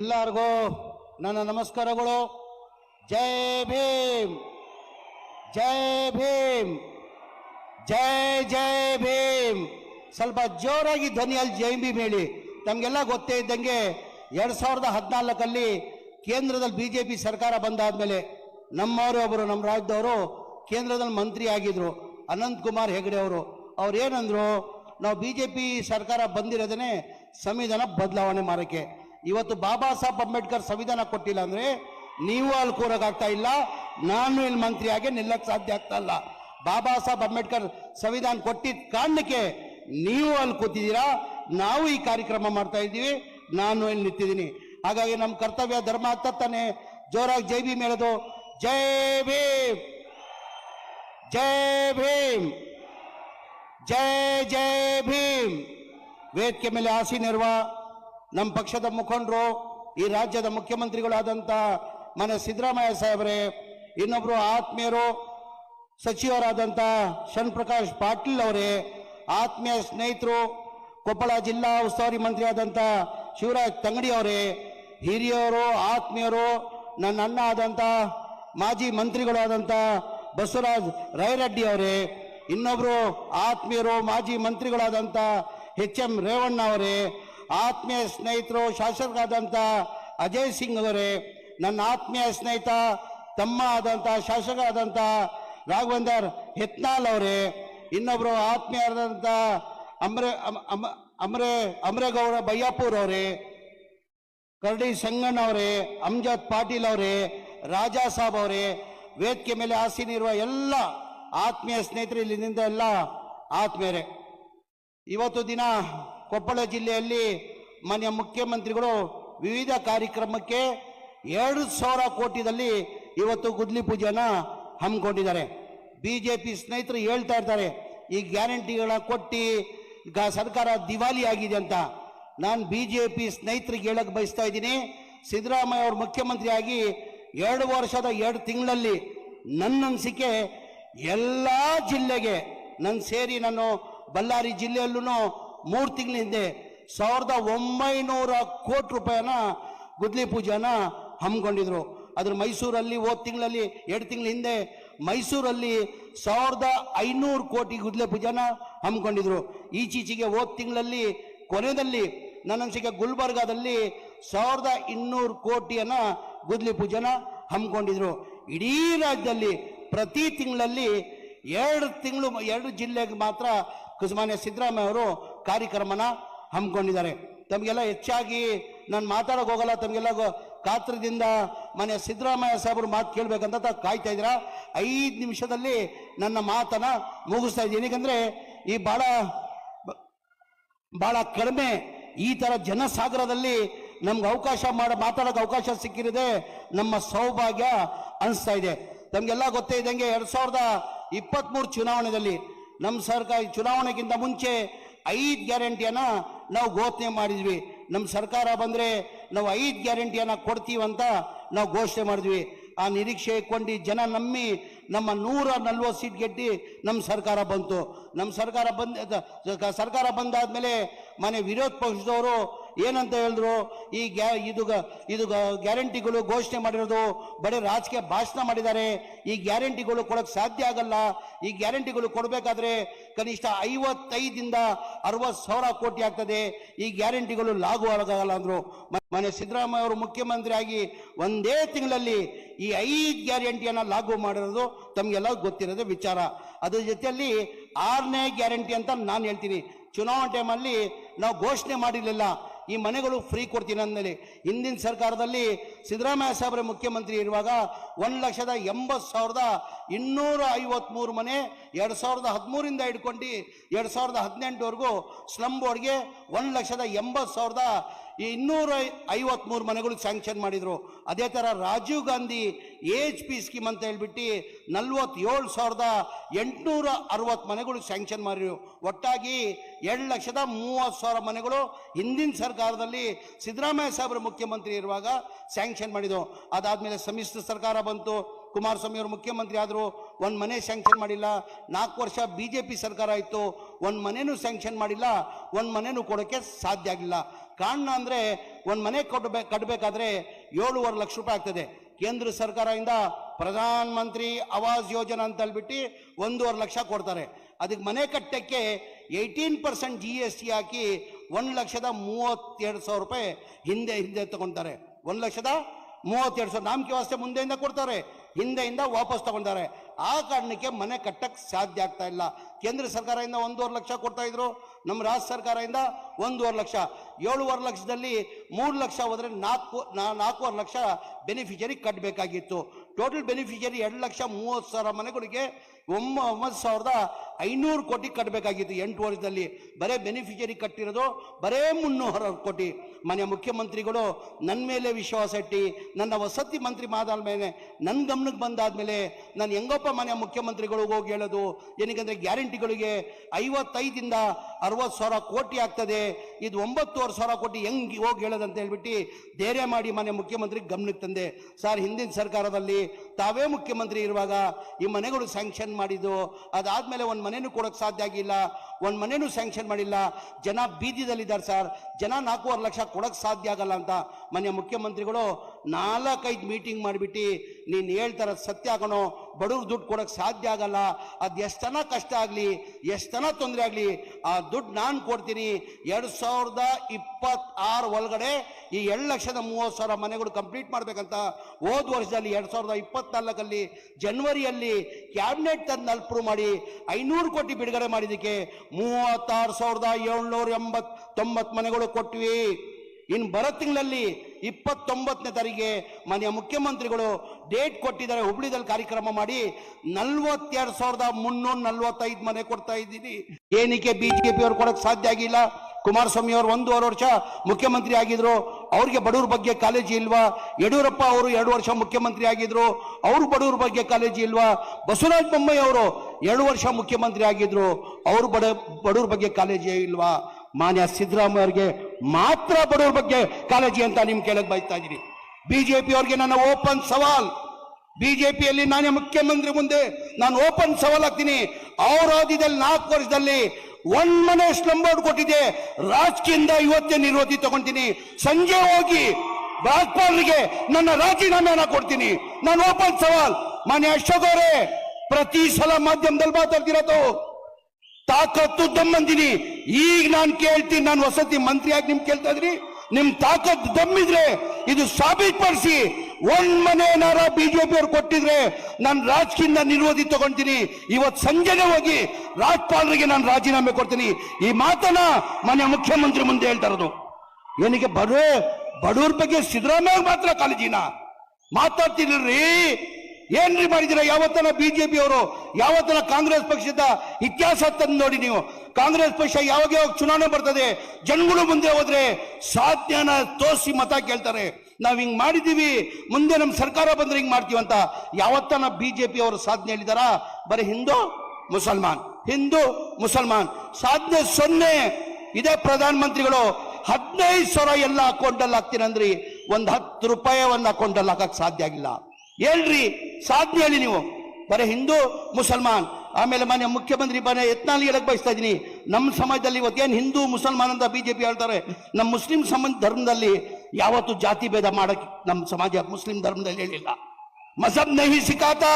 ಎಲ್ಲರಿಗೂ ನನ್ನ ನಮಸ್ಕಾರಗಳು. ಜೈ ಭೀಮ್. ಜೈ ಭೀಮ್. ಜೈ ಜೈ ಭೀಮ್. ಸ್ವಲ್ಪ ಜೋರಾಗಿ ಧ್ವನಿಯಲ್ಲಿ ಜೈ ಭೀಮ್ ಹೇಳಿ. ತಮಗೆಲ್ಲ ಗೊತ್ತೇ ಇದ್ದಂಗೆ ಎರಡು ಸಾವಿರದ ಹದಿನಾಲ್ಕಲ್ಲಿ ಕೇಂದ್ರದಲ್ಲಿ ಬಿ ಜೆ ಪಿ ಸರ್ಕಾರ ಬಂದಾದ್ಮೇಲೆ ನಮ್ಮವರು ಒಬ್ಬರು ನಮ್ಮ ರಾಜ್ಯದವರು ಕೇಂದ್ರದಲ್ಲಿ ಮಂತ್ರಿ ಆಗಿದ್ರು. ಅನಂತ್ ಕುಮಾರ್ ಹೆಗಡೆ ಅವರು. ಅವ್ರು ಏನಂದ್ರು, ನಾವು ಬಿ ಜೆ ಪಿ ಸರ್ಕಾರ ಬಂದಿರೋದನ್ನೇ ಸಂವಿಧಾನ ಬದಲಾವಣೆ ಮಾಡೋಕ್ಕೆ. ಇವತ್ತು ಬಾಬಾ ಸಾಹೇಬ್ ಅಂಬೇಡ್ಕರ್ ಸಂವಿಧಾನ ಕೊಟ್ಟಿಲ್ಲ ಅಂದ್ರೆ ನೀವು ಅಲ್ಲಿ ಕೂರಕ್ಕಾಗ್ತಾ ಇಲ್ಲ, ನಾನು ಇಲ್ಲಿ ಮಂತ್ರಿಯಾಗಿ ನಿಲ್ಲಕ್ಕೆ ಸಾಧ್ಯ ಆಗ್ತಾ ಇಲ್ಲ. ಬಾಬಾ ಸಾಹೇಬ್ ಅಂಬೇಡ್ಕರ್ ಸಂವಿಧಾನ ಕೊಟ್ಟಿದ್ದ ಕಾರಣಕ್ಕೆ ನೀವು ಅಲ್ಲಿ ಕೂತಿದ್ದೀರಾ, ನಾವು ಈ ಕಾರ್ಯಕ್ರಮ ಮಾಡ್ತಾ ಇದ್ದೀವಿ, ನಾನು ಇಲ್ಲಿ ನಿಂತಿದ್ದೀನಿ. ಹಾಗಾಗಿ ನಮ್ಮ ಕರ್ತವ್ಯ ಧರ್ಮ ಆಗ್ತಾ ತಾನೆ. ಜೋರಾಗಿ ಜೈ ಭೀಮ್ ಹೇಳೋದು. ಜೈ ಭೀಮ್! ಜೈ ಭೀಮ್! ಜೈ ಜೈ ಭೀಮ್! ವೇದಿಕೆ ಮೇಲೆ ಆಸೀನಿರುವ ನಮ್ಮ ಪಕ್ಷದ ಮುಖಂಡರು, ಈ ರಾಜ್ಯದ ಮುಖ್ಯಮಂತ್ರಿಗಳಾದಂಥ ಮನೆ ಸಿದ್ದರಾಮಯ್ಯ ಸಾಹೇಬ್ರೆ ಇನ್ನೊಬ್ಬರು ಆತ್ಮೀಯರು ಸಚಿವರಾದಂಥ ಶಣ್ ಪ್ರಕಾಶ್ ಪಾಟೀಲ್ ಅವರೇ, ಆತ್ಮೀಯ ಸ್ನೇಹಿತರು, ಕೊಪ್ಪಳ ಜಿಲ್ಲಾ ಉಸ್ತುವಾರಿ ಮಂತ್ರಿ ಆದಂಥ ಶಿವರಾಜ್ ತಂಗಡಿ ಅವರೇ ಹಿರಿಯವರು ಆತ್ಮೀಯರು, ನನ್ನ ಅಣ್ಣ ಆದಂಥ ಮಾಜಿ ಮಂತ್ರಿಗಳಾದಂಥ ಬಸವರಾಜ್ ರಾಯರೆಡ್ಡಿ ಅವರೇ ಇನ್ನೊಬ್ಬರು ಆತ್ಮೀಯರು, ಮಾಜಿ ಮಂತ್ರಿಗಳಾದಂಥ ಎಚ್ ಎಂ ರೇವಣ್ಣ ಅವರೇ ಆತ್ಮೀಯ ಸ್ನೇಹಿತರು ಶಾಸಕರಾದಂಥ ಅಜಯ್ ಸಿಂಗ್ ಅವರೇ, ನನ್ನ ಆತ್ಮೀಯ ಸ್ನೇಹಿತ ತಮ್ಮ ಆದಂಥ ಶಾಸಕ ಆದಂಥ ರಾಘವೇಂದರ್ ಹೆತ್ನಾಲ್ ಅವರೇ ಇನ್ನೊಬ್ಬರು ಆತ್ಮೀಯರಾದಂಥ ಅಮ್ರೆ, ಅಮ ಅಮ, ಅಮ್ರೆ, ಅಮ್ರೇಗೌಡ ಬಯ್ಯಾಪುರ್ ಅವರೇ, ಕರಡಿ ಸಂಗಣ್ಣ ಅವರೇ, ಅಮ್ಜದ್ ಪಾಟೀಲ್ ಅವರೇ, ರಾಜಾ ಸಾಬ್ ಅವರೇ, ವೇದಿಕೆ ಮೇಲೆ ಆಸೀನಿರುವ ಎಲ್ಲ ಆತ್ಮೀಯ ಸ್ನೇಹಿತರು ಇಲ್ಲಿಂದ ಎಲ್ಲ ಆತ್ಮೀಯರೇ. ಇವತ್ತು ದಿನ ಕೊಪ್ಪಳ ಜಿಲ್ಲೆಯಲ್ಲಿ ಮಾನ್ಯ ಮುಖ್ಯಮಂತ್ರಿಗಳು ವಿವಿಧ ಕಾರ್ಯಕ್ರಮಕ್ಕೆ ಎರಡು ಸಾವಿರ ಕೋಟಿದಲ್ಲಿ ಇವತ್ತು ಗುದ್ಲಿ ಪೂಜೆನ ಹಮ್ಮಿಕೊಂಡಿದ್ದಾರೆ. ಬಿ ಜೆ ಪಿ ಸ್ನೇಹಿತರು ಹೇಳ್ತಾ ಇರ್ತಾರೆ, ಈ ಗ್ಯಾರಂಟಿಗಳ ಕೊಟ್ಟು ಈಗ ಸರ್ಕಾರ ದಿವಾಲಿ ಆಗಿದೆ ಅಂತ. ನಾನು ಬಿ ಜೆ ಪಿ ಸ್ನೇಹಿತರಿಗೆ ಹೇಳಕ್ಕೆ ಬಯಸ್ತಾ ಇದ್ದೀನಿ, ಸಿದ್ದರಾಮಯ್ಯ ಅವರು ಮುಖ್ಯಮಂತ್ರಿಯಾಗಿ ಎರಡು ವರ್ಷದ ಎರಡು ತಿಂಗಳಲ್ಲಿ ನನ್ನ ಅನಿಸಿಕೆ ಎಲ್ಲ ಜಿಲ್ಲೆಗೆ ನನ್ನ ಸೇರಿ ನಾನು ಬಳ್ಳಾರಿ ಜಿಲ್ಲೆಯಲ್ಲೂ ಮೂರು ತಿಂಗಳ ಹಿಂದೆ ಸಾವಿರದ ಒಂಬೈನೂರ ಕೋಟಿ ರೂಪಾಯಿನ ಗುದ್ಲಿ ಪೂಜೆನ ಹಮ್ಮಿಕೊಂಡಿದ್ರು. ಅದ್ರ ಮೈಸೂರಲ್ಲಿ ಹೋದ ತಿಂಗಳಲ್ಲಿ, ಎರಡು ತಿಂಗಳ ಹಿಂದೆ ಮೈಸೂರಲ್ಲಿ ಸಾವಿರದ ಐನೂರು ಕೋಟಿ ಗುದ್ಲೆ ಪೂಜೆನ ಹಮ್ಮಿಕೊಂಡಿದ್ರು. ಈಚೀಚೆಗೆ ಹೋದ ತಿಂಗಳಲ್ಲಿ ಕೊನೆಯಲ್ಲಿ ನನ್ನ ಅನಿಸಿಕೆ ಗುಲ್ಬರ್ಗಾದಲ್ಲಿ ಸಾವಿರದ ಇನ್ನೂರು ಕೋಟಿಯನ್ನ ಗುದ್ಲಿ ಪೂಜೆನ ಹಮ್ಮಿಕೊಂಡಿದ್ರು. ಇಡೀ ರಾಜ್ಯದಲ್ಲಿ ಪ್ರತಿ ತಿಂಗಳಲ್ಲಿ ಎರಡು ತಿಂಗಳು, ಎರಡು ಜಿಲ್ಲೆಗೆ ಮಾತ್ರ ಕುಸುಮಾನ್ಯ ಸಿದ್ದರಾಮಯ್ಯ ಅವರು ಕಾರ್ಯಕ್ರಮನ ಹಮ್ಮಿಕೊಂಡಿದ್ದಾರೆ. ತಮಗೆಲ್ಲ ಹೆಚ್ಚಾಗಿ ನಾನು ಮಾತಾಡೋಕೆ ಹೋಗಲ್ಲ, ತಮಗೆಲ್ಲ ಕಾತ್ರದಿಂದ ಮನೆ ಸಿದ್ದರಾಮಯ್ಯ ಸಾಹೇಬರು ಮಾತು ಕೇಳಬೇಕಂತ ಕಾಯ್ತಾ ಇದ್ದೀರಾ. ಐದು ನಿಮಿಷದಲ್ಲಿ ನನ್ನ ಮಾತನ್ನು ಮುಗಿಸ್ತಾ ಇದ್ದೀನಿ. ಏನಕ್ಕೆಂದರೆ ಈ ಭಾಳ ಭಾಳ ಕಡಿಮೆ ಈ ಥರ ಜನಸಾಗರದಲ್ಲಿ ನಮ್ಗೆ ಅವಕಾಶ ಮಾಡ, ಮಾತಾಡೋಕೆ ಅವಕಾಶ ಸಿಕ್ಕಿರದೆ ನಮ್ಮ ಸೌಭಾಗ್ಯ ಅನಿಸ್ತಾ ಇದೆ. ತಮಗೆಲ್ಲ ಗೊತ್ತೇ ಇದ್ದಂಗೆ ಎರಡು ಸಾವಿರದ ಇಪ್ಪತ್ತ್ಮೂರು ಚುನಾವಣೆಯಲ್ಲಿ ನಮ್ಮ ಸರ್ಕಾರ ಚುನಾವಣೆಗಿಂತ ಮುಂಚೆ ಐದು ಗ್ಯಾರಂಟಿಯನ್ನು ನಾವು ಘೋಷಣೆ ಮಾಡಿದ್ವಿ. ನಮ್ಮ ಸರ್ಕಾರ ಬಂದರೆ ನಾವು ಐದು ಗ್ಯಾರಂಟಿಯನ್ನು ಕೊಡ್ತೀವಂತ ನಾವು ಘೋಷಣೆ ಮಾಡಿದ್ವಿ. ಆ ನಿರೀಕ್ಷೆ ಇಟ್ಕೊಂಡು ಜನ ನಂಬಿ ನಮ್ಮ ನೂರ ನಲ್ವತ್ತು ಸೀಟ್ ಗೆಟ್ಟಿ ನಮ್ಮ ಸರ್ಕಾರ ಬಂತು. ನಮ್ಮ ಸರ್ಕಾರ ಬಂದ, ಸರ್ಕಾರ ಬಂದಾದ ಮೇಲೆ ಮನೆ ವಿರೋಧ ಪಕ್ಷದವರು ಏನಂತ ಹೇಳಿದ್ರು? ಈ ಗ್ಯಾ, ಇದು ಇದು ಗ್ಯಾರಂಟಿಗಳು ಘೋಷಣೆ ಮಾಡಿರೋದು ಬರೀ ರಾಜಕೀಯ ಭಾಷಣ ಮಾಡಿದ್ದಾರೆ. ಈ ಗ್ಯಾರಂಟಿಗಳು ಕೊಡೋಕ್ಕೆ ಸಾಧ್ಯ ಆಗಲ್ಲ. ಈ ಗ್ಯಾರಂಟಿಗಳು ಕೊಡಬೇಕಾದ್ರೆ ಕನಿಷ್ಠ ಐವತ್ತೈದಿಂದ ಅರವತ್ತು ಸಾವಿರ ಕೋಟಿ ಆಗ್ತದೆ. ಈ ಗ್ಯಾರಂಟಿಗಳು ಲಾಗು ಆಗಲ್ಲ ಅಂದರು. ಮನೆ ಸಿದ್ದರಾಮಯ್ಯ ಅವರು ಮುಖ್ಯಮಂತ್ರಿ ಆಗಿ ಒಂದೇ ತಿಂಗಳಲ್ಲಿ ಈ ಐದು ಗ್ಯಾರಂಟಿಯನ್ನು ಲಾಗು ಮಾಡಿರೋದು ತಮಗೆಲ್ಲ ಗೊತ್ತಿರೋದೇ ವಿಚಾರ. ಅದ್ರ ಜೊತೆಯಲ್ಲಿ ಆರನೇ ಗ್ಯಾರಂಟಿ ಅಂತ ನಾನು ಹೇಳ್ತೀನಿ. ಚುನಾವಣೆ ಟೈಮಲ್ಲಿ ನಾವು ಘೋಷಣೆ ಮಾಡಿರಲಿಲ್ಲ. ಈ ಮನೆಗಳು ಫ್ರೀ ಕೊಡ್ತೀನಿ ಅಂದಮೇಲೆ ಹಿಂದಿನ ಸರ್ಕಾರದಲ್ಲಿ ಸಿದ್ದರಾಮಯ್ಯ ಸಾಹೇಬ್ರೆ ಮುಖ್ಯಮಂತ್ರಿ ಇರುವಾಗ ಒಂದು ಲಕ್ಷದ ಎಂಬತ್ತು ಸಾವಿರದ ಇನ್ನೂರ ಐವತ್ಮೂರು ಮನೆ ಎರಡು ಸಾವಿರದ ಹದಿಮೂರಿಂದ ಹಿಡ್ಕೊಂಡು ಎರಡು ಸಾವಿರದ ಹದಿನೆಂಟುವರೆಗೂ ಸ್ಲಮ್ ಬೋರ್ಡ್ಗೆ ಒಂದು ಲಕ್ಷದ ಎಂಬತ್ತು ಸಾವಿರದ ಈ ಇನ್ನೂರ ಐವತ್ಮೂರು ಮನೆಗಳು ಸ್ಯಾಂಕ್ಷನ್ ಮಾಡಿದ್ರು. ಅದೇ ಥರ Rajiv Gandhi age P scheme ಅಂತ ಹೇಳ್ಬಿಟ್ಟು ನಲ್ವತ್ತೇಳು ಸಾವಿರದ ಎಂಟುನೂರ ಅರವತ್ತು ಮನೆಗಳು ಸ್ಯಾಂಕ್ಷನ್ ಮಾಡಿದ್ರು. ಒಟ್ಟಾಗಿ ಎರಡು ಲಕ್ಷದ ಮೂವತ್ತು ಸಾವಿರ ಮನೆಗಳು ಹಿಂದಿನ ಸರ್ಕಾರದಲ್ಲಿ ಸಿದ್ದರಾಮಯ್ಯ ಸಾಹೇಬ್ರ ಮುಖ್ಯಮಂತ್ರಿ ಇರುವಾಗ ಸ್ಯಾಂಕ್ಷನ್ ಮಾಡಿದ್ರು. ಅದಾದ್ಮೇಲೆ ಸಮ್ಮಿಶ್ರ ಸರ್ಕಾರ ಬಂತು. ಕುಮಾರಸ್ವಾಮಿ ಅವರು ಮುಖ್ಯಮಂತ್ರಿ ಆದರು ಒಂದು ಮನೆ ಸ್ಯಾಂಕ್ಷನ್ ಮಾಡಿಲ್ಲ. ನಾಲ್ಕು ವರ್ಷ ಬಿ ಜೆ ಪಿ ಸರ್ಕಾರ ಇತ್ತು ಒಂದು ಮನೆಯೂ ಸ್ಯಾಂಕ್ಷನ್ ಮಾಡಿಲ್ಲ. ಒಂದು ಮನೆಯೂ ಕೊಡೋಕ್ಕೆ ಸಾಧ್ಯ ಆಗಿಲ್ಲ. ಕಾರಣ ಅಂದರೆ ಒಂದು ಮನೆ ಕೊಡ್ಬೇಕು ಕಟ್ಟಬೇಕಾದ್ರೆ ಏಳುವರೆ ಲಕ್ಷ ರೂಪಾಯಿ ಆಗ್ತದೆ. ಕೇಂದ್ರ ಸರ್ಕಾರದಿಂದ ಪ್ರಧಾನ ಮಂತ್ರಿ ಆವಾಸ್ ಯೋಜನಾ ಅಂತ ಹೇಳ್ಬಿಟ್ಟು ಒಂದೂವರೆ ಲಕ್ಷ ಕೊಡ್ತಾರೆ. ಅದಕ್ಕೆ ಮನೆ ಕಟ್ಟಕ್ಕೆ eighteen percent G S T ಹಾಕಿ ಒಂದು ಲಕ್ಷದ ಮೂವತ್ತೆರಡು ಸಾವಿರ ರೂಪಾಯಿ ಹಿಂದೆ ಹಿಂದೆ ತಗೊತಾರೆ. ಒಂದು ಲಕ್ಷದ ಮೂವತ್ತೆರಡು ಸಾವಿರ. ನಾಮಕೆ ವ್ಯವಸ್ಥೆ ಮುಂದೆಯಿಂದ ಕೊಡ್ತಾರೆ. ಹಿಂದೆಯಿಂದ ವಾಪಸ್ ತಗೊಂಡಾರೆ. ಆ ಕಾರಣಕ್ಕೆ ಮನೆ ಕಟ್ಟಕ್ಕೆ ಸಾಧ್ಯ ಆಗ್ತಾ ಇಲ್ಲ. ಕೇಂದ್ರ ಸರ್ಕಾರದಿಂದ ಒಂದೂವರೆ ಲಕ್ಷ ಕೊಡ್ತಾ ಇದ್ರು. ನಮ್ಮ ರಾಜ್ಯ ಸರ್ಕಾರದಿಂದ ಒಂದೂವರೆ ಲಕ್ಷ. ಏಳುವರೆ ಲಕ್ಷದಲ್ಲಿ ಮೂರು ಲಕ್ಷ ಹೋದರೆ ನಾಲ್ಕು ನಾಲ್ಕೂವರೆ ಲಕ್ಷ ಬೆನಿಫಿಷರಿ ಕಟ್ಟಬೇಕಾಗಿತ್ತು ಟೋಟಲ್ ಬೆನಿಫಿಷರಿ ಎರಡು ಲಕ್ಷ ಮೂವತ್ತು ಸಾವಿರ ಮನೆಗಳಿಗೆ ಒಮ್ಮ, ಒಂಬತ್ತು ಸಾವಿರದ ಐನೂರು ಕೋಟಿ ಕಟ್ಟಬೇಕಾಗಿತ್ತು ಎಂಟು ವರ್ಷದಲ್ಲಿ. ಬರೇ ಬೆನಿಫಿಷರಿ ಕಟ್ಟಿರೋದು ಬರೇ ಮುನ್ನೂರ ಕೋಟಿ. ಮನೆ ಮುಖ್ಯಮಂತ್ರಿಗಳು ನನ್ನ ಮೇಲೆ ವಿಶ್ವಾಸ ಇಟ್ಟು, ನನ್ನ ವಸತಿ ಮಂತ್ರಿ ಮಾತಾದ ಮೇಲೆ ನನ್ನ ಗಮನಕ್ಕೆ ಬಂದಾದ್ಮೇಲೆ ನಾನು ಹೆಂಗಪ್ಪ ಮನೆ ಮುಖ್ಯಮಂತ್ರಿಗಳಿಗೆ ಹೋಗಿ ಹೇಳೋದು? ಏನಕ್ಕೆ ಗ್ಯಾರಂಟಿಗಳಿಗೆ ಐವತ್ತೈದಿಂದ ಅರವತ್ತು ಸಾವಿರ ಕೋಟಿ ಆಗ್ತದೆ. ಇದು ಒಂಬತ್ತುವರೆ ಸಾವಿರ ಕೋಟಿ ಹೆಂಗೆ ಹೋಗಿ ಹೇಳೋದಂತ ಹೇಳ್ಬಿಟ್ಟು ಧೈರ್ಯ ಮಾಡಿ ಮನೆ ಮುಖ್ಯಮಂತ್ರಿ ಗಮನಕ್ಕೆ ತಂದೆ. ಸರ್, ಹಿಂದಿನ ಸರ್ಕಾರದಲ್ಲಿ ತಾವೇ ಮುಖ್ಯಮಂತ್ರಿ ಇರುವಾಗ ಈ ಮನೆಗಳು ಸ್ಯಾಂಕ್ಷನ್ ಮಾಡಿದ್ದು. ಅದಾದ್ಮೇಲೆ ಒಂದು ಮನೆಯೂ ಕೊಡೋಕೆ ಸಾಧ್ಯ ಆಗಿಲ್ಲ. ಒಂದು ಮನೆಯೂ ಸ್ಯಾಂಕ್ಷನ್ ಮಾಡಿಲ್ಲ. ಜನ ಬೀದಿದಲ್ಲಿದ್ದಾರೆ ಸರ್. ಜನ ನಾಲ್ಕೂವರೆ ಲಕ್ಷ ಕೊಡೋಕೆ ಸಾಧ್ಯ ಆಗಲ್ಲ ಅಂತ ಮನೆ ಮುಖ್ಯಮಂತ್ರಿಗಳು ನಾಲ್ಕೈದು ಮೀಟಿಂಗ್ ಮಾಡಿಬಿಟ್ಟು ನೀನು ಹೇಳ್ತಾರ ಸತ್ಯ ಆಗೋಣ ಬಡವ್ರ ದುಡ್ಡು ಕೊಡೋಕೆ ಸಾಧ್ಯ ಆಗಲ್ಲ. ಅದು ಎಷ್ಟನ ಕಷ್ಟ ಆಗಲಿ ಎಷ್ಟನ ತೊಂದರೆ ಆಗಲಿ, ಆ ದುಡ್ಡು ನಾನು ಕೊಡ್ತೀನಿ. ಎರಡು ಸಾವಿರದ ಇಪ್ಪತ್ತಾರು ಒಳಗಡೆ ಈ ಎರಡು ಲಕ್ಷದ ಮೂವತ್ತು ಸಾವಿರ ಮನೆಗಳು ಕಂಪ್ಲೀಟ್ ಮಾಡಬೇಕಂತ ಹೋದ ವರ್ಷದಲ್ಲಿ ಎರಡು ಸಾವಿರದ ಇಪ್ಪತ್ನಾಲ್ಕಲ್ಲಿ ಜನ್ವರಿಯಲ್ಲಿ ಕ್ಯಾಬಿನೆಟ್ ತಂದು ಅಪ್ರೂವ್ ಮಾಡಿ ಐನೂರು ಕೋಟಿ ಬಿಡುಗಡೆ ಮಾಡಿದ್ದಕ್ಕೆ ಮೂವತ್ತಾರು ಸಾವಿರದ ಏಳ್ನೂರ ಎಂಬತ್ತೊಂಬತ್ತು ಮನೆಗಳು ಕೊಟ್ವಿ. ಇನ್ನು ಬರೋ ತಿಂಗಳಲ್ಲಿ ಇಪ್ಪತ್ತೊಂಬತ್ತನೇ ತಾರೀಕಿಗೆ ಮಾನ್ಯ ಮುಖ್ಯಮಂತ್ರಿಗಳು ಡೇಟ್ ಕೊಟ್ಟಿದ್ದಾರೆ, ಹುಬ್ಳಿದಲ್ಲಿ ಕಾರ್ಯಕ್ರಮ ಮಾಡಿ ನಲ್ವತ್ತೆರಡು ಸಾವಿರದ ಮುನ್ನೂರ ನಲ್ವತ್ತೈದು ಮನೆ ಕೊಡ್ತಾ ಇದ್ದೀನಿ. ಏನಕ್ಕೆ ಬಿಜೆಪಿ ಅವ್ರು ಕೊಡಕ್ಕೆ ಸಾಧ್ಯ ಆಗಿಲ್ಲ? ಕುಮಾರಸ್ವಾಮಿ ಅವರು ಒಂದೂವರೆ ವರ್ಷ ಮುಖ್ಯಮಂತ್ರಿ ಆಗಿದ್ರು. ಅವ್ರಿಗೆ ಬಡವ್ರ ಬಗ್ಗೆ ಕಾಲೇಜು ಇಲ್ವಾ? ಯಡಿಯೂರಪ್ಪ ಅವರು ಎರಡು ವರ್ಷ ಮುಖ್ಯಮಂತ್ರಿ ಆಗಿದ್ರು. ಅವರು ಬಡವ್ರ ಬಗ್ಗೆ ಕಾಲೇಜು ಇಲ್ವಾ? ಬಸವರಾಜ ಬೊಮ್ಮಾಯಿ ಅವರು ಎರಡು ವರ್ಷ ಮುಖ್ಯಮಂತ್ರಿ ಆಗಿದ್ರು. ಅವ್ರು ಬಡ, ಬಡವ್ರ ಬಗ್ಗೆ ಕಾಳಜಿ ಇಲ್ವಾ? ಮಾನ್ಯ ಸಿದ್ದರಾಮಯ್ಯ ಅವ್ರಿಗೆ ಮಾತ್ರ ಬಡವ್ರ ಬಗ್ಗೆ ಕಾಳಜಿ ಅಂತ ನಿಮ್ ಕೇಳಕ್ ಬಯಸ್ತಾ ಇದ್ದೀನಿ ಬಿಜೆಪಿ ಅವ್ರಿಗೆ ನನ್ನ ಓಪನ್ ಸವಾಲ್. ಬಿಜೆಪಿಯಲ್ಲಿ ನಾನೇ ಮುಖ್ಯಮಂತ್ರಿ ಮುಂದೆ ನಾನು ಓಪನ್ ಸವಾಲ್ ಹಾಕ್ತೀನಿ. ಅವ್ರ ಅವಧಿದಲ್ಲಿ ನಾಲ್ಕು ವರ್ಷದಲ್ಲಿ ಒಂದ್ ಮನೆ ಸ್ಲಂಬೋರ್ಡ್ ಕೊಟ್ಟಿದೆ ರಾಜಕೀಯದಿಂದ ಇವತ್ತೇ ನಿರ್ವತಿ ತಗೊಂತೀನಿ. ಸಂಜೆ ಹೋಗಿ ರಾಜ್ಪಾಲರಿಗೆ ನನ್ನ ರಾಜೀನಾಮೆಯನ್ನ ಕೊಡ್ತೀನಿ. ನಾನು ಓಪನ್ ಸವಾಲ್. ಮಾನ್ಯ ಅಶೋಕ್ ಅವರೇ, ಪ್ರತಿ ಸಲ ಮಾಧ್ಯಮದಲ್ಲಿ ಮಾತಾಡ್ತಿರೋದು. ತಾಕತ್ತು ದಮ್ಮಂದಿನಿ ಈಗ ನಾನು ಕೇಳ್ತೀನಿ ನಾನು ವಸತಿ ಮಂತ್ರಿಯಾಗಿ ನಿಮ್ ಕೇಳ್ತಾ ಇದ್ರಿ ನಿಮ್ ತಾಕತ್ತು ದಮ್ಮಿದ್ರೆ ಇದು ಸಾಬೀತುಪಡಿಸಿ. ಒಂದ್ ಮನೆ ಏನಾರ ಬಿಜೆಪಿ ಅವ್ರು ಕೊಟ್ಟಿದ್ರೆ, ನಾನು ರಾಜಕೀಯ ನಿರೋಧಿ ತಗೊಂತೀನಿ. ಇವತ್ ಸಂಜೆನೆ ಹೋಗಿ ರಾಜ್ಪಾಲರಿಗೆ ನಾನು ರಾಜೀನಾಮೆ ಕೊಡ್ತೀನಿ. ಈ ಮಾತನ್ನ ಮನೆ ಮುಖ್ಯಮಂತ್ರಿ ಮುಂದೆ ಹೇಳ್ತಾ ಇರೋದು. ಏನಿಗೆ ಬಡ ಬಡವ್ರ ಬಗ್ಗೆ ಸಿದ್ದರಾಮಯ್ಯ ಮಾತ್ರ ಕಾಳಜಿನ ಮಾತಾಡ್ತಿರ್ರಿ ಏನ್ರಿ ಮಾಡಿದಿರ ಯಾವತ್ತನ ಬಿಜೆಪಿ ಅವರು? ಯಾವತ್ತನ ಕಾಂಗ್ರೆಸ್ ಪಕ್ಷದ ಇತಿಹಾಸ ತಂದು ನೋಡಿ ನೀವು. ಕಾಂಗ್ರೆಸ್ ಪಕ್ಷ ಯಾವಾಗ ಯಾವಾಗ ಚುನಾವಣೆ ಬರ್ತದೆ? ಜನಗಳು ಮುಂದೆ ಹೋದ್ರೆ ಸಾಧ್ಯನ ತೋರಿಸಿ ಮತ ಕೇಳ್ತಾರೆ. ನಾವ್ ಹಿಂಗ್ ಮಾಡಿದೀವಿ ಮುಂದೆ ನಮ್ಮ ಸರ್ಕಾರ ಬಂದ್ರೆ ಹಿಂಗ್ ಅಂತ ಯಾವತ್ತನ ಬಿಜೆಪಿ ಅವರು ಸಾಧನೆ ಹೇಳಿದಾರ? ಬರೀ ಹಿಂದೂ, ಮುಸಲ್ಮಾನ್. ಹಿಂದೂ, ಮುಸಲ್ಮಾನ್. ಸಾಧನೆ ಸೊನ್ನೆ. ಇದೇ ಪ್ರಧಾನ ಮಂತ್ರಿಗಳು ಹದಿನೈದು ಸಾವಿರ ಎಲ್ಲ ಅಕೌಂಟಲ್ಲಿ ಹಾಕ್ತೀನಂದ್ರಿ. ಒಂದು ಹತ್ತು ರೂಪಾಯಿ ಒಂದು ಅಕೌಂಟಲ್ಲಿ ಹಾಕಕ್ ಸಾಧ್ಯ ಆಗಿಲ್ಲ. ಹೇಳ್ರಿ ಸಾಧ್ಯ ಹೇಳಿ ನೀವು ಬರೀ ಹಿಂದೂ ಮುಸಲ್ಮಾನ್ ಆಮೇಲೆ ಮನೆ ಮುಖ್ಯಮಂತ್ರಿ ಮನೆ ಯತ್ನಾಲಿ ಹೇಳಕ್ ಬಯಸ್ತಾ ಇದ್ದೀನಿ ನಮ್ಮ ಸಮಾಜದಲ್ಲಿ ಇವತ್ತೇನು ಹಿಂದೂ ಮುಸಲ್ಮಾನ್ ಅಂತ ಬಿಜೆಪಿ ಹೇಳ್ತಾರೆ ನಮ್ಮ ಮುಸ್ಲಿಂ ಸಮಾಜ ಧರ್ಮದಲ್ಲಿ ಯಾವತ್ತು ಜಾತಿ ಭೇದ ಮಾಡಕ್ ನಮ್ಮ ಸಮಾಜ ಮುಸ್ಲಿಂ ಧರ್ಮದಲ್ಲಿ ಹೇಳಿಲ್ಲ मजहब नहीं सिखाता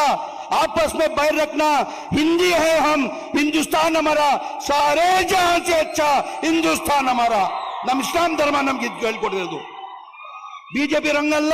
आपस में बैर रखना हिंदी है हम हिंदुस्तान हमारा सारे जहां से अच्छा हिंदुस्तान हमारा ನಮ್ ಇಸ್ಲಾಂ ಧರ್ಮ ನಮ್ಗೆ ಇದ್ ಹೇಳ್ಕೊಡಿರೋದು ಬಿಜೆಪಿ ರಂಗಲ್ಲ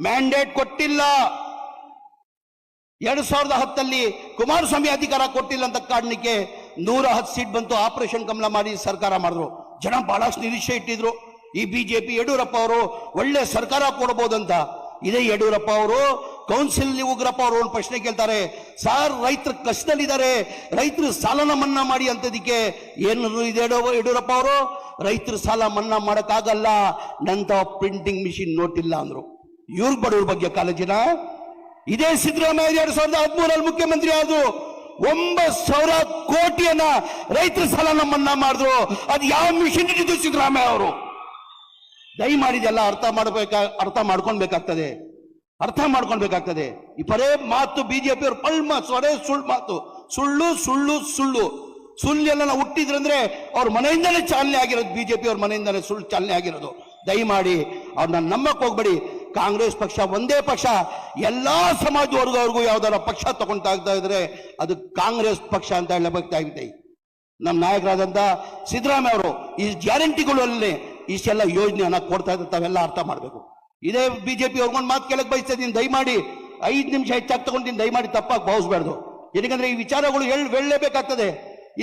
ಮ್ಯಾಂಡೇಟ್ ಕೊಟ್ಟಿಲ್ಲ. ಎರಡ್ ಸಾವಿರದ ಹತ್ತಲ್ಲಿ ಕುಮಾರಸ್ವಾಮಿ ಅಧಿಕಾರ ಕೊಟ್ಟಿಲ್ಲ ಅಂತ ಕಾರಣಕ್ಕೆ ನೂರ ಹತ್ತು ಸೀಟ್ ಬಂತು, ಆಪರೇಷನ್ ಕಮಲ ಮಾಡಿ ಸರ್ಕಾರ ಮಾಡಿದ್ರು. ಜನ ಬಹಳಷ್ಟು ನಿರೀಕ್ಷೆ ಇಟ್ಟಿದ್ರು. ಈ ಬಿಜೆಪಿ ಯಡಿಯೂರಪ್ಪ ಅವರು ಒಳ್ಳೆ ಸರ್ಕಾರ ಕೊಡಬಹುದಂತ ಇದೇ ಯಡಿಯೂರಪ್ಪ ಅವರು ಕೌನ್ಸಿಲ್ ಉಗ್ರಪ್ಪ ಅವರು ಒಂದು ಪ್ರಶ್ನೆ ಕೇಳ್ತಾರೆ, ಸರ್ ರೈತರು ಕಷ್ಟದಲ್ಲಿದ್ದಾರೆ, ರೈತರು ಸಾಲನ ಮನ್ನಾ ಮಾಡಿ ಅಂತದಕ್ಕೆ ಏನು ಇದೆ ಯಡಿಯೂರಪ್ಪ ಅವರು? ರೈತರು ಸಾಲ ಮನ್ನಾ ಮಾಡೋಕ್ಕಾಗಲ್ಲ ನಂತ ಪ್ರಿಂಟಿಂಗ್ ಮಿಷಿನ್ ನೋಟಿಲ್ಲ ಅಂದ್ರು. ಇವ್ರಿಗೆ ಬಡವ್ರ ಬಗ್ಗೆ ಕಾಳಜಿನ ಇದೇ ಸಿದ್ದರಾಮಯ್ಯ ಎರಡ್ ಸಾವಿರದ ಹದಿಮೂರಲ್ಲಿ ಮುಖ್ಯಮಂತ್ರಿ ಆದ್ರು. ಒಂಬತ್ತು ಸಾವಿರ ಕೋಟಿಯನ್ನ ರೈತರ ಸಾಲ ನಮ್ಮನ್ನ ಮಾಡಿದ್ರು. ಅದು ಯಾವ ಮಿಷನ್ ಇಟ್ಟಿದ್ದು ಸಿದ್ದರಾಮಯ್ಯ ಅವರು? ದಯಮಾಡಿದೆಲ್ಲ ಅರ್ಥ ಮಾಡಬೇಕಾ, ಅರ್ಥ ಮಾಡ್ಕೊಳ್ಬೇಕಾಗ್ತದೆ. ಅರ್ಥ ಮಾಡ್ಕೊಳ್ಬೇಕಾಗ್ತದೆ. ಈ ಪರೇ ಮಾತು ಬಿಜೆಪಿ ಅವ್ರ ಮಾತು ಸೊರೆ ಸುಳ್ಳು ಮಾತು. ಸುಳ್ಳು ಸುಳ್ಳು ಸುಳ್ಳು. ಸುಳ್ಳು ಎಲ್ಲ ನಾವು ಹುಟ್ಟಿದ್ರಂದ್ರೆ ಅವ್ರ ಮನೆಯಿಂದಲೇ ಚಾಲನೆ ಆಗಿರೋದು ಬಿಜೆಪಿ ಅವ್ರ ಮನೆಯಿಂದಲೇ ಸುಳ್ಳು ಚಾಲನೆ ಆಗಿರೋದು. ದಯಮಾಡಿ ಅವ್ರನ್ನ ನಂಬಕ್ ಹೋಗ್ಬೇಡಿ. ಕಾಂಗ್ರೆಸ್ ಪಕ್ಷ, ಒಂದೇ ಪಕ್ಷ, ಎಲ್ಲ ಸಮಾಜ ವರ್ಗದವ್ರಿಗೂ ಯಾವ್ದಾರ ಪಕ್ಷ ತಗೊಂಡಾಗ್ತಾ ಇದ್ರೆ ಅದು ಕಾಂಗ್ರೆಸ್ ಪಕ್ಷ ಅಂತ ಹೇಳಬೇಕಾಗಿದೆ ನಮ್ಮ ನಾಯಕರಾದಂತ ಸಿದ್ದರಾಮಯ್ಯ ಅವರು ಈ ಗ್ಯಾರಂಟಿಗಳಲ್ಲಿ ಇಷ್ಟೆಲ್ಲ ಯೋಜನೆಯನ್ನ ಕೊಡ್ತಾ ಇದ್ದ ತಾವೆಲ್ಲ ಅರ್ಥ ಮಾಡಬೇಕು. ಇದೇ ಬಿಜೆಪಿ ಅವ್ರಿಗೊಂದು ಮಾತು ಕೇಳಕ್ ಬಯಸ್ತಾ ಇದ್ದೀನಿ, ದಯಮಾಡಿ ಐದು ನಿಮಿಷ ಹೆಚ್ಚಾಗಿ ತಗೊಂಡಿದ್ದೀನಿ, ದಯಮಾಡಿ ತಪ್ಪಾಗಿ ಭಾವಿಸ್ಬಾರ್ದು. ಏನಕ್ಕಂದ್ರೆ ಈ ವಿಚಾರಗಳು ಹೇಳಿ ಹೇಳಲೇಬೇಕಾಗ್ತದೆ.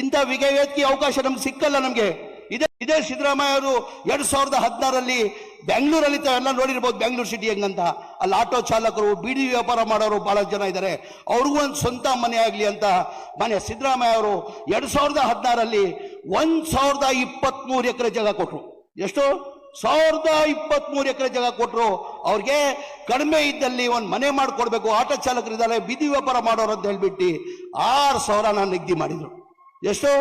ಇಂಥ ವಿವೇಕಿ ಅವಕಾಶ ನಮ್ಗೆ ಸಿಕ್ಕಲ್ಲ ನಮ್ಗೆ. ಇದೇ ಇದೇ ಸಿದ್ದರಾಮಯ್ಯ ಅವರು ಎರಡು ಸಾವಿರದ ಹದಿನಾರಲ್ಲಿ ಬೆಂಗಳೂರಲ್ಲಿ ತಾವೆಲ್ಲ ನೋಡಿರ್ಬೋದು, ಬೆಂಗಳೂರು ಸಿಟಿ ಹೆಂಗಂತ. ಅಲ್ಲಿ ಆಟೋ ಚಾಲಕರು, ಬೀಡಿ ವ್ಯಾಪಾರ ಮಾಡೋರು ಬಹಳ ಜನ ಇದ್ದಾರೆ ಅವ್ರಿಗೂ ಒಂದು ಸ್ವಂತ ಮನೆ ಆಗಲಿ ಅಂತ ಮನೆ ಸಿದ್ದರಾಮಯ್ಯ ಅವರು ಎರಡು ಸಾವಿರದ ಹದಿನಾರಲ್ಲಿ ಒಂದು ಸಾವಿರದ ಇಪ್ಪತ್ಮೂರು ಎಕರೆ ಜಾಗ ಕೊಟ್ಟರು ಎಷ್ಟು? ಸಾವಿರದ ಇಪ್ಪತ್ಮೂರು ಎಕರೆ ಜಾಗ ಕೊಟ್ಟರು ಅವ್ರಿಗೆ ಕಡಿಮೆ ಇದ್ದಲ್ಲಿ ಒಂದು ಮನೆ ಮಾಡಿಕೊಡ್ಬೇಕು. ಆಟೋ ಚಾಲಕರಿದ್ದಾರೆ, ಬೀದಿ ವ್ಯಾಪಾರ ಮಾಡೋರು ಅಂತ ಹೇಳ್ಬಿಟ್ಟು ಆರು ಸಾವಿರ ನಾನು ನಿಗದಿ ಮಾಡಿದರು. ಎಷ್ಟು?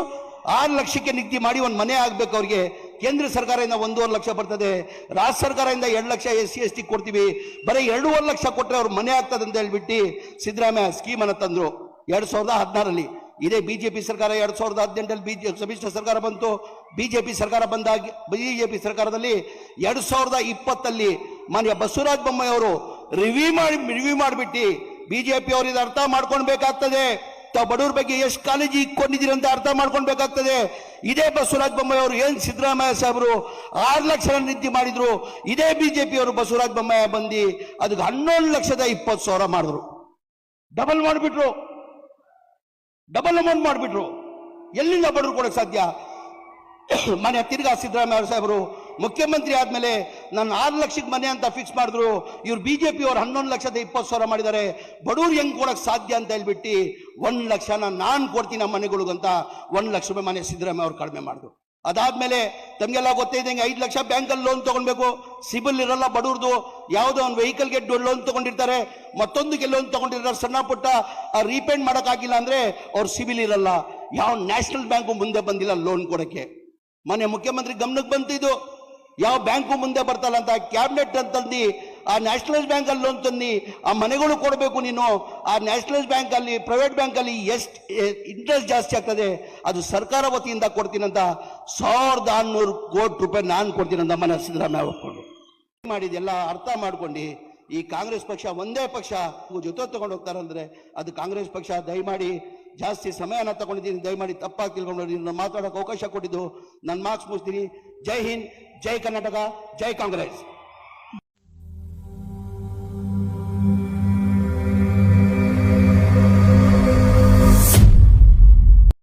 ಆರು ಲಕ್ಷಕ್ಕೆ ನಿಗದಿ ಮಾಡಿ ಒಂದು ಮನೆ ಆಗ್ಬೇಕು ಅವ್ರಿಗೆ. ಕೇಂದ್ರ ಸರ್ಕಾರದಿಂದ ಒಂದೂವರೆ ಲಕ್ಷ ಬರ್ತದೆ. ರಾಜ್ಯ ಸರ್ಕಾರದಿಂದ ಎರಡು lakh S C, S T ಕೊಡ್ತೀವಿ. ಬರೀ ಎರಡೂವರೆ ಲಕ್ಷ ಕೊಟ್ಟರೆ ಅವ್ರ ಮನೆ ಆಗ್ತದೆ ಅಂತ ಹೇಳ್ಬಿಟ್ಟು ಸಿದ್ದರಾಮಯ್ಯ ಸ್ಕೀಮ್ ಅನ್ನ ತಂದ್ರು. ಎರಡ್ ಸಾವಿರದ ಹದಿನಾರಲ್ಲಿ. ಇದೇ ಬಿಜೆಪಿ ಸರ್ಕಾರ ಎರಡು ಸಾವಿರದ ಹದಿನೆಂಟರಲ್ಲಿ ಬಿಜೆ, ಸಮ್ಮಿಶ್ರ ಸರ್ಕಾರ ಬಂತು. ಬಿಜೆಪಿ ಸರ್ಕಾರ ಬಂದಾಗ, ಬಿಜೆಪಿ ಸರ್ಕಾರದಲ್ಲಿ ಎರಡು ಸಾವಿರದ ಇಪ್ಪತ್ತಲ್ಲಿ ಮಾನ್ಯ ಬಸವರಾಜ ಬೊಮ್ಮಾಯಿ ಅವರು ರಿವ್ಯೂ ಮಾಡಿ ರಿವ್ಯೂ ಮಾಡಿಬಿಟ್ಟು ಬಿಜೆಪಿ ಅವರು ಇದು ಅರ್ಥ ಮಾಡ್ಕೊಳ್ಬೇಕಾಗ್ತದೆ. ತಾವು ಬಡವ್ರ ಬಗ್ಗೆ ಎಷ್ಟು ಕಾಳಜಿ ಇಕ್ಕೊಂಡಿದ್ದೀರಿ ಅಂತ ಅರ್ಥ ಮಾಡ್ಕೊಳ್ಬೇಕಾಗ್ತದೆ. ಇದೇ ಬಸವರಾಜ ಬೊಮ್ಮಾಯಿ ಅವರು ಏನು ಸಿದ್ದರಾಮಯ್ಯ ಸಾಹೇಬರು ಆರು ಲಕ್ಷ ನಿಧಿ ಮಾಡಿದ್ರು. ಇದೇ ಬಿಜೆಪಿ ಅವರು ಬಸವರಾಜ ಬೊಮ್ಮಾಯಿ ಬಂದು ಅದಕ್ಕೆ ಹನ್ನೊಂದು ಲಕ್ಷದ ಇಪ್ಪತ್ತು ಸಾವಿರ ಮಾಡಿದ್ರು. ಡಬಲ್ ಮಾಡಿಬಿಟ್ರು. ಡಬಲ್ ಅಮೌಂಟ್ ಮಾಡಿಬಿಟ್ರು. ಎಲ್ಲಿಂದ ಬಡವ್ರು ಕೊಡೋಕೆ ಸಾಧ್ಯ? ಮನೆ ತಿರ್ಗಾ ಸಿದ್ದರಾಮಯ್ಯ ಸಾಹೇಬರು ಮುಖ್ಯಮಂತ್ರಿ ಆದ್ಮೇಲೆ ನಾನು ಆರು ಲಕ್ಷಕ್ಕೆ ಮನೆ ಅಂತ ಫಿಕ್ಸ್ ಮಾಡಿದ್ರು. ಇವ್ರು ಬಿಜೆಪಿ ಅವ್ರು ಹನ್ನೊಂದು ಲಕ್ಷದ ಇಪ್ಪತ್ತು ಸಾವಿರ ಮಾಡಿದ್ದಾರೆ. ಬಡವ್ರು ಹೆಂಗೆ ಕೊಡಕ್ ಸಾಧ್ಯ ಅಂತ ಹೇಳ್ಬಿಟ್ಟು ಒಂದು ಲಕ್ಷನ ನಾನು ಕೊಡ್ತೀನಿ ನಮ್ಮ ಮನೆಗಳಿಗಂತ ಒಂದು ಲಕ್ಷ ರೂಪಾಯಿ ಮನೆ ಸಿದ್ದರಾಮಯ್ಯ ಅವ್ರು ಕಡಿಮೆ ಮಾಡಿದ್ರು. ಅದಾದ್ಮೇಲೆ ತಮಗೆಲ್ಲ ಗೊತ್ತಿದ್ದಂಗೆ ಐದು ಲಕ್ಷ ಬ್ಯಾಂಕಲ್ಲಿ ಲೋನ್ ತಗೊಳ್ಬೇಕು. ಸಿಬಿಲ್ ಇರಲ್ಲ ಬಡವ್ರದು. ಯಾವುದೋ ಒಂದು ವೆಹಿಕಲ್ಗೆ ಲೋನ್ ತಗೊಂಡಿರ್ತಾರೆ. ಮತ್ತೊಂದಕ್ಕೆ ಲೋನ್ ತಗೊಂಡಿರ್ತಾರೆ. ಸಣ್ಣ ಪುಟ್ಟ ರೀಪೇಂಟ್ ಮಾಡೋಕ್ಕಾಗಿಲ್ಲ ಅಂದ್ರೆ ಅವ್ರ ಸಿಬಿಲ್ ಇರಲ್ಲ. ಯಾವ ನ್ಯಾಷನಲ್ ಬ್ಯಾಂಕು ಮುಂದೆ ಬಂದಿಲ್ಲ ಲೋನ್ ಕೊಡಕ್ಕೆ. ಮನೆ ಮುಖ್ಯಮಂತ್ರಿ ಗಮನಕ್ಕೆ ಬಂತಿದ್ದು. ಯಾವ ಬ್ಯಾಂಕು ಮುಂದೆ ಬರ್ತಲ್ಲ ಅಂತ ಕ್ಯಾಬಿನೆಟ್ ಅಂತಂದು ಆ ನ್ಯಾಷನಲೈಸ್ ಬ್ಯಾಂಕ್ ಅಲ್ಲಿ ಲೋನ್ ತಂದು ಆ ಮನೆಗಳು ಕೊಡಬೇಕು ನೀನು, ಆ ನ್ಯಾಷನಲೈಸ್ ಬ್ಯಾಂಕ್ ಅಲ್ಲಿ ಪ್ರೈವೇಟ್ ಬ್ಯಾಂಕ್ ಅಲ್ಲಿ ಎಷ್ಟು ಇಂಟ್ರೆಸ್ಟ್ ಜಾಸ್ತಿ ಆಗ್ತದೆ, ಅದು ಸರ್ಕಾರ ವತಿಯಿಂದ ಕೊಡ್ತೀನಂತ ಸಾವಿರದ ಆರ್ನೂರು ಕೋಟಿ ರೂಪಾಯಿ ನಾನು ಕೊಡ್ತೀನಂತ ಮನೆ ಸಿದ್ದರಾಮಯ್ಯ ಒಪ್ಕೊಂಡು ಮಾಡಿದೆಲ್ಲ ಅರ್ಥ ಮಾಡ್ಕೊಂಡು ಈ ಕಾಂಗ್ರೆಸ್ ಪಕ್ಷ ಒಂದೇ ಪಕ್ಷ ಜೊತೆ ತಗೊಂಡು ಹೋಗ್ತಾರಂದ್ರೆ ಅದು ಕಾಂಗ್ರೆಸ್ ಪಕ್ಷ ದಯಮಾಡಿ ಜಾಸ್ತಿ ಸಮಯನ ತಗೊಂಡಿದ್ದೀನಿ, ದಯಮಾಡಿ ತಪ್ಪಾಗಿ ತಿಳ್ಕೊಂಡು ಮಾತಾಡೋಕೆ ಅವಕಾಶ ಕೊಟ್ಟಿದ್ದು ನನ್ನ ಮಾರ್ಕ್ಸ್ ಮುಗಿಸ್ತೀನಿ. ಜೈ ಹಿಂದ್ ಜೈ ಕರ್ನಾಟಕ ಜೈ ಕಾಂಗ್ರೆಸ್